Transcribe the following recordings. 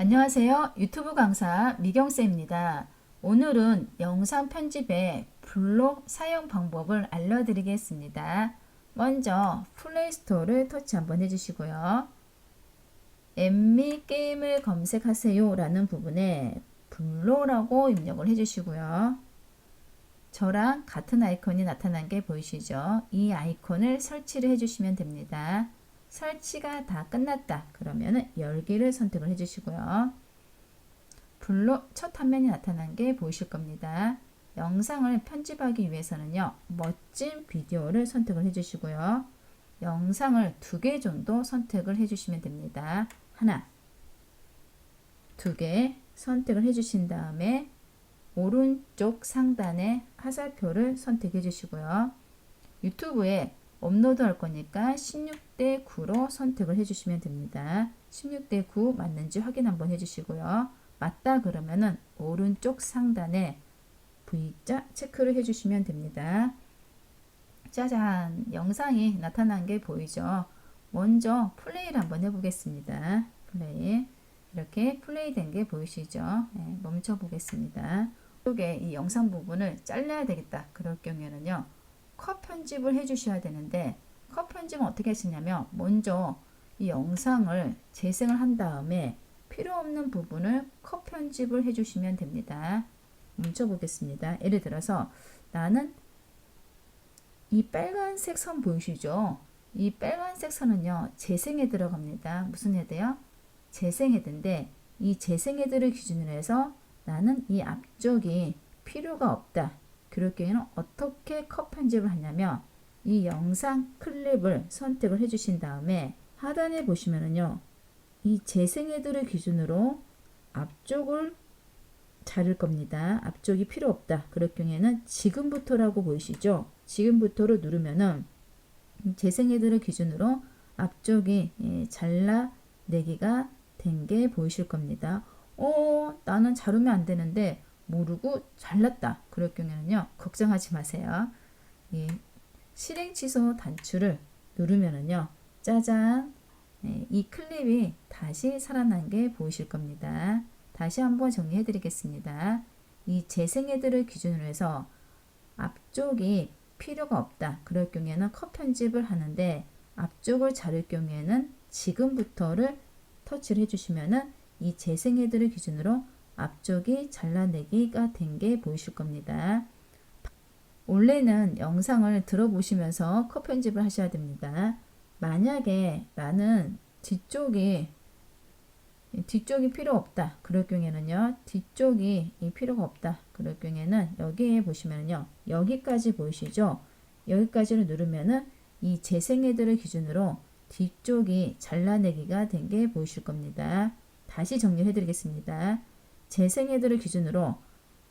안녕하세요. 유튜브 강사 미경쌤입니다. 오늘은 영상 편집의 블록 사용 방법을 알려드리겠습니다. 먼저 플레이스토어를 터치 한번 해주시고요. 엠미 게임을 검색하세요 라는 부분에 블로라고 입력을 해주시고요. 저랑 같은 아이콘이 나타난 게 보이시죠? 이 아이콘을 설치를 해주시면 됩니다. 설치가 다 끝났다. 그러면은 열기를 선택을 해주시고요. 블로 첫 화면이 나타난 게 보이실 겁니다. 영상을 편집하기 위해서는요. 멋진 비디오를 선택을 해주시고요. 영상을 두 개 정도 선택을 해주시면 됩니다. 하나, 두 개 선택을 해주신 다음에 오른쪽 상단에 화살표를 선택해 주시고요. 유튜브에 업로드 할 거니까 16대 9로 선택을 해주시면 됩니다. 16대 9 맞는지 확인 한번 해주시고요. 맞다 그러면은 오른쪽 상단에 V자 체크를 해주시면 됩니다. 짜잔 영상이 나타난 게 보이죠? 먼저 플레이를 한번 해보겠습니다. 플레이 이렇게 플레이 된 게 보이시죠? 네, 멈춰 보겠습니다. 이쪽에 이 영상 부분을 잘라야 되겠다. 그럴 경우에는요. 컷 편집을 해 주셔야 되는데 컷 편집은 어떻게 하시냐면 먼저 이 영상을 재생을 한 다음에 필요 없는 부분을 컷 편집을 해 주시면 됩니다. 멈춰 보겠습니다. 예를 들어서 나는 이 빨간색 선 보이시죠? 이 빨간색 선은요. 재생 헤드라고합니다 무슨 헤드요? 재생 헤드인데 이 재생 헤드를 기준으로 해서 나는 이 앞쪽이 필요가 없다. 경우에는 어떻게 컷 편집을 하냐면 이 영상 클립을 선택을 해주신 다음에 하단에 보시면은요. 이 재생 헤드를 기준으로 앞쪽을 자를 겁니다. 앞쪽이 필요 없다. 그럴 경우에는 지금부터라고 보이시죠? 지금부터를 누르면은 재생 헤드를 기준으로 앞쪽이 예, 잘라내기가 된 게 보이실 겁니다. 어, 나는 자르면 안 되는데 모르고 잘랐다. 그럴 경우에는요, 걱정하지 마세요. 예, 실행 취소 단추를 누르면은요, 짜잔, 예, 이 클립이 다시 살아난 게 보이실 겁니다. 다시 한번 정리해 드리겠습니다. 이 재생 헤드를 기준으로 해서 앞쪽이 필요가 없다. 그럴 경우에는 컷 편집을 하는데 앞쪽을 자를 경우에는 지금부터를 터치를 해주시면은 이 재생 헤드를 기준으로 앞쪽이 잘라내기가 된 게 보이실 겁니다. 원래는 영상을 들어보시면서 컷 편집을 하셔야 됩니다. 만약에 나는 뒤쪽이 뒤쪽이 필요 없다. 그럴 경우에는요. 뒤쪽이 필요가 없다. 그럴 경우에는 여기에 보시면요. 여기까지 보이시죠? 여기까지를 누르면은 이 재생 헤드를 기준으로 뒤쪽이 잘라내기가 된 게 보이실 겁니다. 다시 정리해 드리겠습니다. 재생 헤드를 기준으로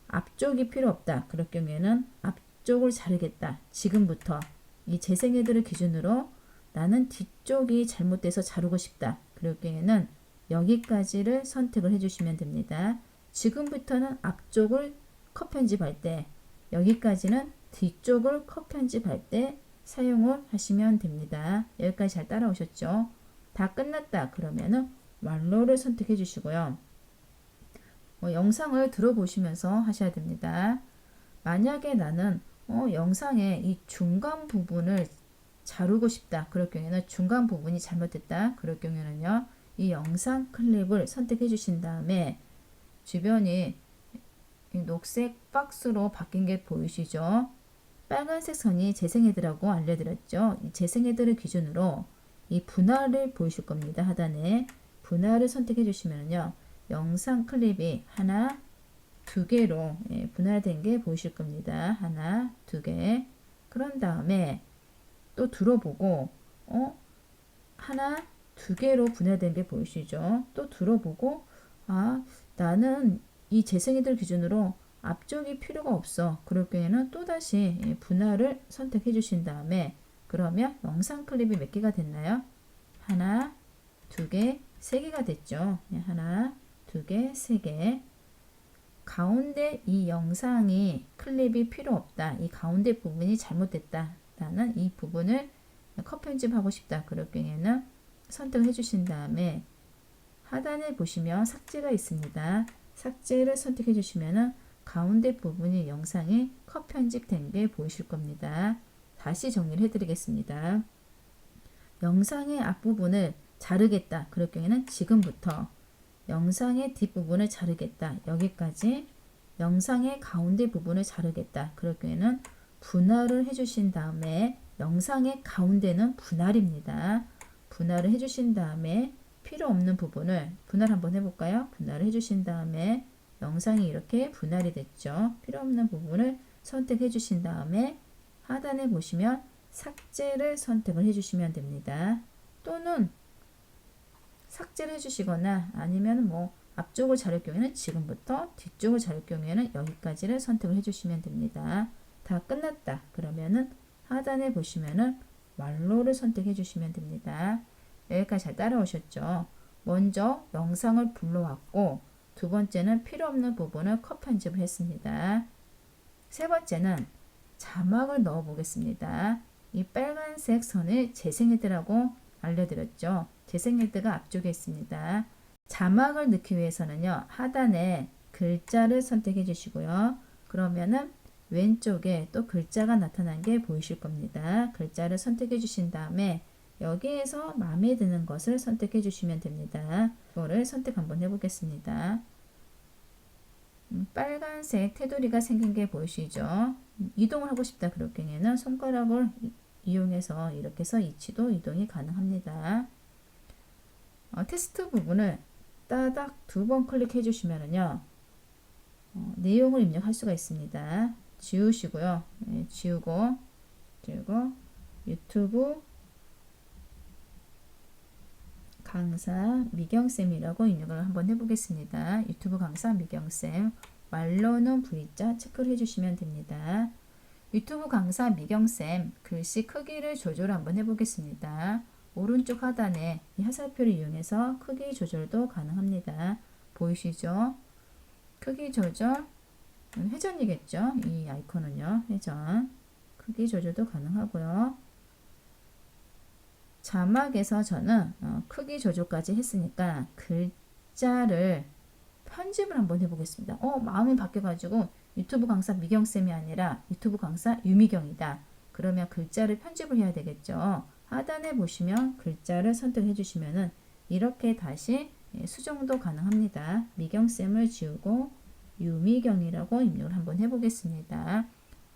앞쪽이 필요 없다. 그럴 경우에는 앞쪽을 자르겠다. 지금부터 이 재생 헤드를 기준으로 나는 뒤쪽이 잘못돼서 자르고 싶다. 그럴 경우에는 여기까지를 선택을 해주시면 됩니다. 지금부터는 앞쪽을 컷 편집할 때 여기까지는 뒤쪽을 컷 편집할 때 사용을 하시면 됩니다. 여기까지 잘 따라오셨죠? 다 끝났다 그러면은 완료를 선택해 주시고요. 어, 영상을 들어보시면서 하셔야 됩니다. 만약에 나는 어, 영상의 이 중간 부분을 자르고 싶다. 그럴 경우에는 중간 부분이 잘못됐다. 그럴 경우에는요. 이 영상 클립을 선택해 주신 다음에 주변이 녹색 박스로 바뀐 게 보이시죠? 빨간색 선이 재생헤드라고 알려드렸죠. 이 재생헤드를 기준으로 이 분할을 보이실 겁니다. 하단에 분할을 선택해 주시면요. 영상 클립이 하나, 두 개로 예, 분할된 게 보이실 겁니다. 하나, 두 개. 그런 다음에 또 들어보고 어 하나, 두 개로 분할된 게 보이시죠? 또 들어보고 아 나는 이 재생이들 기준으로 앞쪽이 필요가 없어. 그럴 경우에는 또다시 예, 분할을 선택해 주신 다음에 그러면 영상 클립이 몇 개가 됐나요? 하나, 두 개, 세 개가 됐죠. 예, 하나, 두 개, 세 개. 가운데 이 영상이 클립이 필요 없다. 이 가운데 부분이 잘못됐다. 나는 이 부분을 컷 편집하고 싶다. 그럴 경우에는 선택을 해주신 다음에 하단에 보시면 삭제가 있습니다. 삭제를 선택해 주시면은 가운데 부분이 영상이 컷 편집된 게 보이실 겁니다. 다시 정리를 해드리겠습니다. 영상의 앞부분을 자르겠다. 그럴 경우에는 지금부터 영상의 뒷부분을 자르겠다. 여기까지 영상의 가운데 부분을 자르겠다. 그럴 경우에는 분할을 해주신 다음에 영상의 가운데는 분할입니다. 분할을 해주신 다음에 필요 없는 부분을 분할 한번 해볼까요? 분할을 해주신 다음에 영상이 이렇게 분할이 됐죠. 필요 없는 부분을 선택해 주신 다음에 하단에 보시면 삭제를 선택을 해 주시면 됩니다. 또는 삭제를 해주시거나 아니면 뭐 앞쪽을 자를 경우에는 지금부터 뒤쪽을 자를 경우에는 여기까지를 선택을 해주시면 됩니다. 다 끝났다. 그러면은 하단에 보시면은 완료를 선택해 주시면 됩니다. 여기까지 잘 따라오셨죠? 먼저 영상을 불러왔고 두 번째는 필요 없는 부분을 컷 편집을 했습니다. 세 번째는 자막을 넣어 보겠습니다. 이 빨간색 선을 재생헤드라고 알려드렸죠. 재생헤드가 앞쪽에 있습니다. 자막을 넣기 위해서는요. 하단에 글자를 선택해 주시고요. 그러면은 왼쪽에 또 글자가 나타난 게 보이실 겁니다. 글자를 선택해 주신 다음에 여기에서 마음에 드는 것을 선택해 주시면 됩니다. 이거를 선택 한번 해보겠습니다. 음, 빨간색 테두리가 생긴 게 보이시죠? 음, 이동을 하고 싶다 그럴 경우에는 손가락을 이- 이용해서 이렇게 해서 위치도 이동이 가능합니다. 어, 테스트 부분을 따닥 두 번 클릭해 주시면은요. 어, 내용을 입력할 수가 있습니다. 지우시고요. 네, 지우고 지우고 유튜브 강사 미경쌤이라고 입력을 한번 해보겠습니다. 유튜브 강사 미경쌤 말로는 V자 체크를 해주시면 됩니다. 유튜브 강사 미경쌤 글씨 크기를 조절 한번 해보겠습니다. 오른쪽 하단에 이 화살표를 이용해서 크기 조절도 가능합니다. 보이시죠? 크기 조절 회전이겠죠? 이 아이콘은요. 회전 크기 조절도 가능하고요. 자막에서 저는 어, 크기 조절까지 했으니까 글자를 편집을 한번 해보겠습니다. 어, 마음이 바뀌어가지고 유튜브 강사 미경쌤이 아니라 유튜브 강사 유미경이다. 그러면 글자를 편집을 해야 되겠죠. 하단에 보시면 글자를 선택해 주시면은 이렇게 다시 예, 수정도 가능합니다. 미경쌤을 지우고 유미경이라고 입력을 한번 해보겠습니다.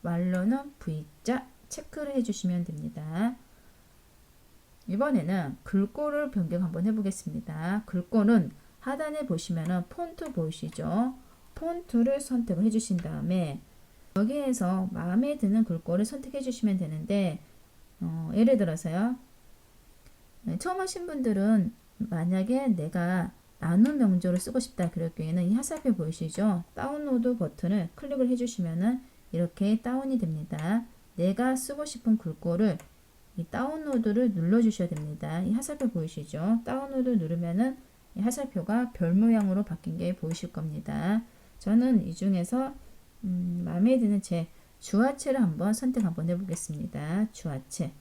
말로는 V자 체크를 해주시면 됩니다. 이번에는 글꼴을 변경 한번 해보겠습니다. 글꼴은 하단에 보시면은 폰트 보이시죠? 폰트를 선택을 해주신 다음에 여기에서 마음에 드는 글꼴을 선택해 주시면 되는데 어, 예를 들어서요. 네, 처음 하신 분들은 만약에 내가 나눔 명조를 쓰고 싶다 그럴 경우에는 이 화살표 보이시죠? 다운로드 버튼을 클릭을 해주시면은 이렇게 다운이 됩니다. 내가 쓰고 싶은 글꼴을 이 다운로드를 눌러 주셔야 됩니다. 이 화살표 보이시죠? 다운로드 누르면은 이 화살표가 별 모양으로 바뀐 게 보이실 겁니다. 저는 이 중에서 음, 마음에 드는 제 주화체를 한번 선택 한번 해보겠습니다. 주화체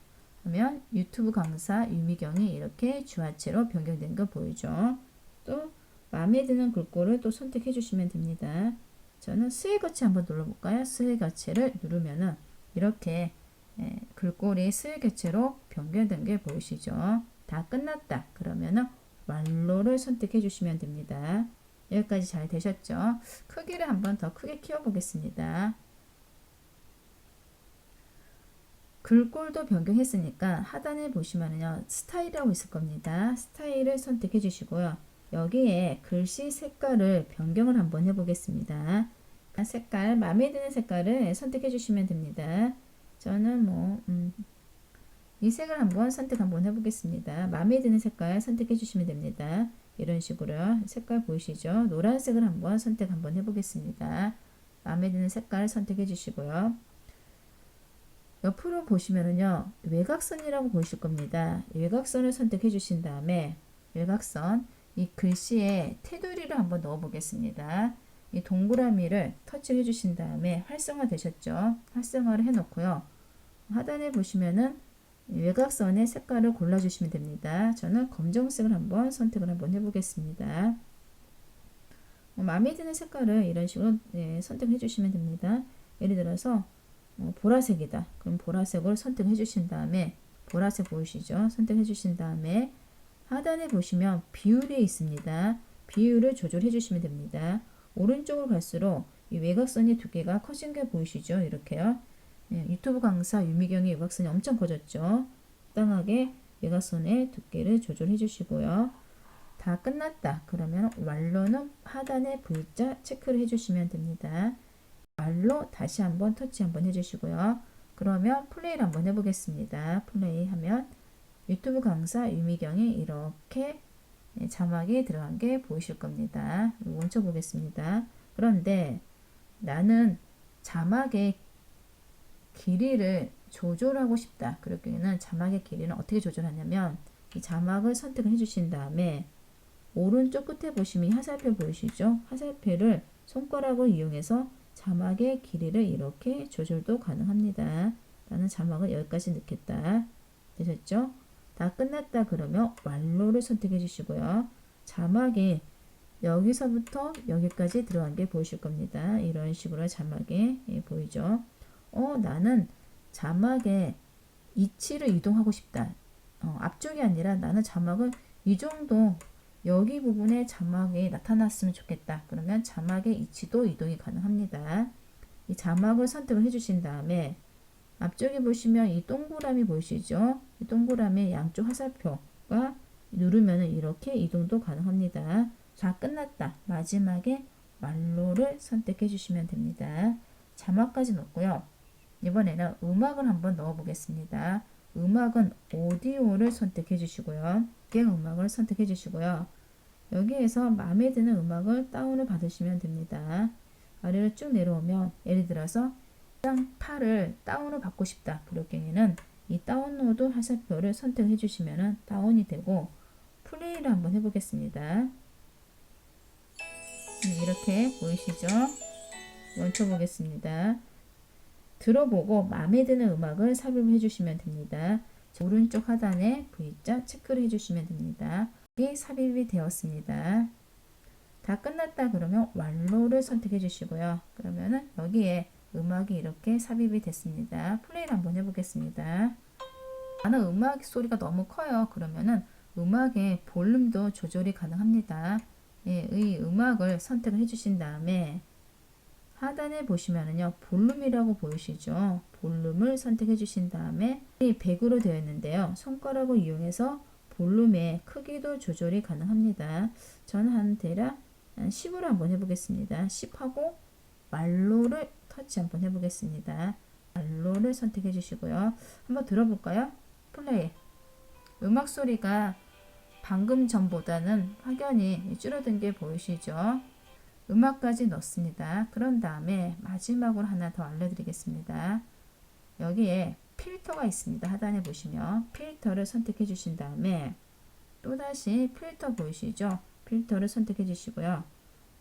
하면 유튜브 강사 유미경이 이렇게 주화체로 변경된 거 보이죠? 또 마음에 드는 글꼴을 또 선택해 주시면 됩니다. 저는 거치 한번 눌러볼까요? 거치를 누르면은 이렇게 예, 글꼴이 교체로 변경된 게 보이시죠? 다 끝났다. 그러면은 완료를 선택해 주시면 됩니다. 여기까지 잘 되셨죠? 크기를 한번 더 크게 키워 보겠습니다. 글꼴도 변경했으니까 하단에 보시면은요 스타일이라고 있을 겁니다. 스타일을 선택해 주시고요. 여기에 글씨 색깔을 변경을 한번 해보겠습니다. 색깔 마음에 드는 색깔을 선택해 주시면 됩니다. 저는 뭐, 음, 이 색을 한번 선택 한번 해보겠습니다. 마음에 드는 색깔 선택해 주시면 됩니다. 이런 식으로 색깔 보이시죠? 노란색을 한번 선택 한번 해보겠습니다. 마음에 드는 색깔 선택해 주시고요. 옆으로 보시면은요, 외곽선이라고 보이실 겁니다. 외곽선을 선택해 주신 다음에 외곽선, 이 글씨에 테두리를 한번 넣어 보겠습니다. 이 동그라미를 터치해 주신 다음에 활성화 되셨죠? 활성화를 해 놓고요. 하단에 보시면은 외곽선의 색깔을 골라 주시면 됩니다. 저는 검정색을 한번 선택을 한번 해 보겠습니다. 어, 마음에 드는 색깔을 이런 식으로 예, 선택해 주시면 됩니다. 예를 들어서 어, 보라색이다. 그럼 보라색을 선택해 주신 다음에 보라색 보이시죠? 선택해 주신 다음에 하단에 보시면 비율이 있습니다. 비율을 조절해 주시면 됩니다. 오른쪽으로 갈수록 이 외곽선의 두께가 커진 게 보이시죠? 이렇게요. 예, 유튜브 강사 유미경의 외곽선이 엄청 커졌죠. 적당하게 외곽선의 두께를 조절해 주시고요. 다 끝났다. 그러면 완료는 하단에 V자 체크를 해주시면 됩니다. 완료 다시 한번 터치 한번 해주시고요. 그러면 플레이를 한번 해보겠습니다. 플레이 하면 유튜브 강사 유미경이 이렇게 자막이 들어간 게 보이실 겁니다. 멈춰 보겠습니다. 그런데 나는 자막의 길이를 조절하고 싶다. 그럴 경우에는 자막의 길이는 어떻게 조절하냐면 이 자막을 선택을 해주신 다음에 오른쪽 끝에 보시면 이 화살표 보이시죠? 화살표를 손가락을 이용해서 자막의 길이를 이렇게 조절도 가능합니다. 나는 자막을 여기까지 넣겠다. 되셨죠? 다 끝났다 그러면 완료를 선택해 주시고요. 자막이 여기서부터 여기까지 들어간 게 보이실 겁니다. 이런 식으로 자막이 예, 보이죠? 어, 나는 자막의 위치를 이동하고 싶다. 어, 앞쪽이 아니라 나는 자막을 이 정도 여기 부분에 자막이 나타났으면 좋겠다. 그러면 자막의 위치도 이동이 가능합니다. 이 자막을 선택을 해주신 다음에 앞쪽에 보시면 이 동그라미 보이시죠? 이 동그라미 양쪽 화살표가 누르면 이렇게 이동도 가능합니다. 자, 끝났다. 마지막에 완료를 선택해 주시면 됩니다. 자막까지 넣고요. 이번에는 음악을 한번 넣어 보겠습니다. 음악은 오디오를 선택해 주시고요. 객 음악을 선택해 주시고요. 여기에서 마음에 드는 음악을 다운을 받으시면 됩니다. 아래로 쭉 내려오면 예를 들어서 장 8을 다운을 받고 싶다. 그럴 경우에는 이 다운로드 화살표를 선택해 주시면 다운이 되고 플레이를 한번 해보겠습니다. 네, 이렇게 보이시죠? 멈춰 보겠습니다. 들어보고 마음에 드는 음악을 삽입해 주시면 됩니다. 오른쪽 하단에 V자 체크를 해주시면 됩니다. 이 삽입이 되었습니다. 다 끝났다 그러면 완료를 선택해 주시고요. 그러면은 여기에 음악이 이렇게 삽입이 됐습니다. 플레이를 한번 해보겠습니다. 나는 음악 소리가 너무 커요. 그러면은 음악의 볼륨도 조절이 가능합니다. 예, 의 음악을 선택을 해주신 다음에 하단에 보시면은요 볼륨이라고 보이시죠? 볼륨을 선택해 주신 다음에 100으로 되어 있는데요. 손가락을 이용해서 볼륨의 크기도 조절이 가능합니다. 저는 한 대략 10으로 한번 해보겠습니다. 10하고 말로를 터치 한번 해보겠습니다. 말로를 선택해 주시고요. 한번 들어볼까요? 플레이. 음악 소리가 방금 전보다는 확연히 줄어든 게 보이시죠 음악까지 넣습니다. 그런 다음에 마지막으로 하나 더 알려드리겠습니다. 여기에 필터가 있습니다. 하단에 보시면 필터를 선택해 주신 다음에 또다시 필터 보이시죠? 필터를 선택해 주시고요.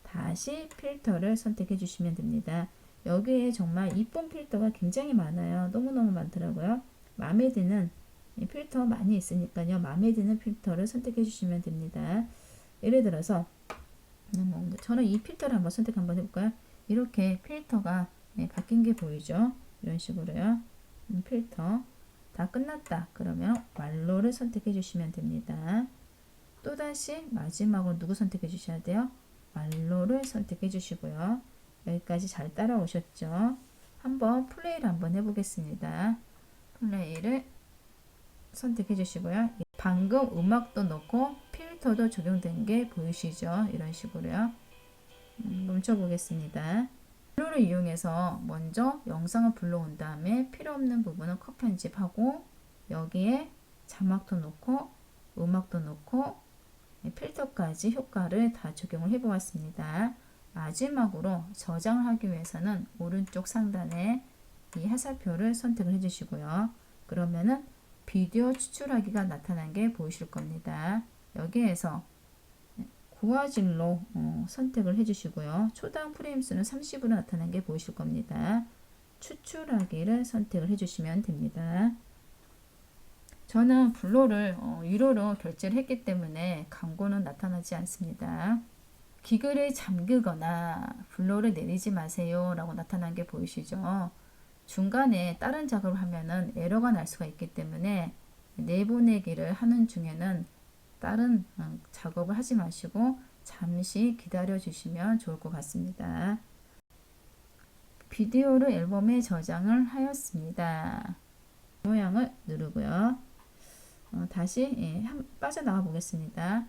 다시 필터를 선택해 주시면 됩니다. 여기에 정말 이쁜 필터가 굉장히 많아요. 너무너무 많더라고요. 마음에 드는 필터 많이 있으니까요. 마음에 드는 필터를 선택해 주시면 됩니다. 예를 들어서 뭐, 저는 이 필터를 한번 선택 한번 해볼까요? 이렇게 필터가 네, 바뀐 게 보이죠? 이런 식으로요. 음, 필터 다 끝났다. 그러면 완료를 선택해 주시면 됩니다. 또다시 마지막으로 누구 선택해 주셔야 돼요? 완료를 선택해 주시고요. 여기까지 잘 따라오셨죠? 한번 플레이를 한번 해보겠습니다. 플레이를 선택해 주시고요. 방금 음악도 넣고 필 터도 적용된 게 보이시죠? 이런 식으로요. 음, 멈춰 보겠습니다. 블루를 이용해서 먼저 영상을 불러온 다음에 필요 없는 부분은 컷 편집하고 여기에 자막도 넣고 음악도 넣고 네, 필터까지 효과를 다 적용을 해 보았습니다. 마지막으로 저장을 하기 위해서는 오른쪽 상단에 이 화살표를 선택을 해 주시고요. 그러면은 비디오 추출하기가 나타난 게 보이실 겁니다. 여기에서 고화질로 어, 선택을 해주시고요. 초당 프레임 수는 30으로 나타난 게 보이실 겁니다. 추출하기를 선택을 해주시면 됩니다. 저는 블로를 어, 유료로 결제를 했기 때문에 광고는 나타나지 않습니다. 기글을 잠그거나 블로를 내리지 마세요 라고 나타난 게 보이시죠? 중간에 다른 작업을 하면은 에러가 날 수가 있기 때문에 내보내기를 하는 중에는 다른 어, 작업을 하지 마시고 잠시 기다려 주시면 좋을 것 같습니다. 비디오를 앨범에 저장을 하였습니다. 모양을 누르고요. 어, 다시 예, 한- 빠져나가 보겠습니다.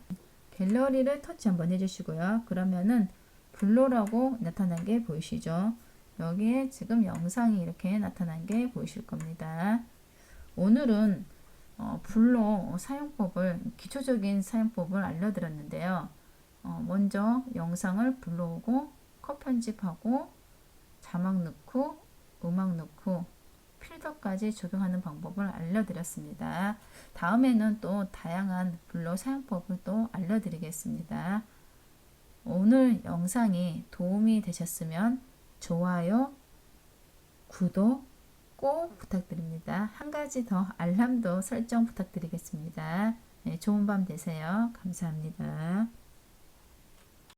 갤러리를 터치 한번 해주시고요. 그러면은 블로라고 나타난 게 보이시죠? 여기에 지금 영상이 이렇게 나타난 게 보이실 겁니다. 오늘은 어, 블로 사용법을 기초적인 사용법을 알려드렸는데요. 어, 먼저 영상을 불러오고 컷 편집하고 자막 넣고 음악 넣고 필터까지 적용하는 방법을 알려드렸습니다. 다음에는 또 다양한 블로 사용법을 또 알려드리겠습니다. 오늘 영상이 도움이 되셨으면 좋아요, 구독 꼭 부탁드립니다. 한 가지 더 알람도 설정 부탁드리겠습니다. 네, 좋은 밤 되세요. 감사합니다.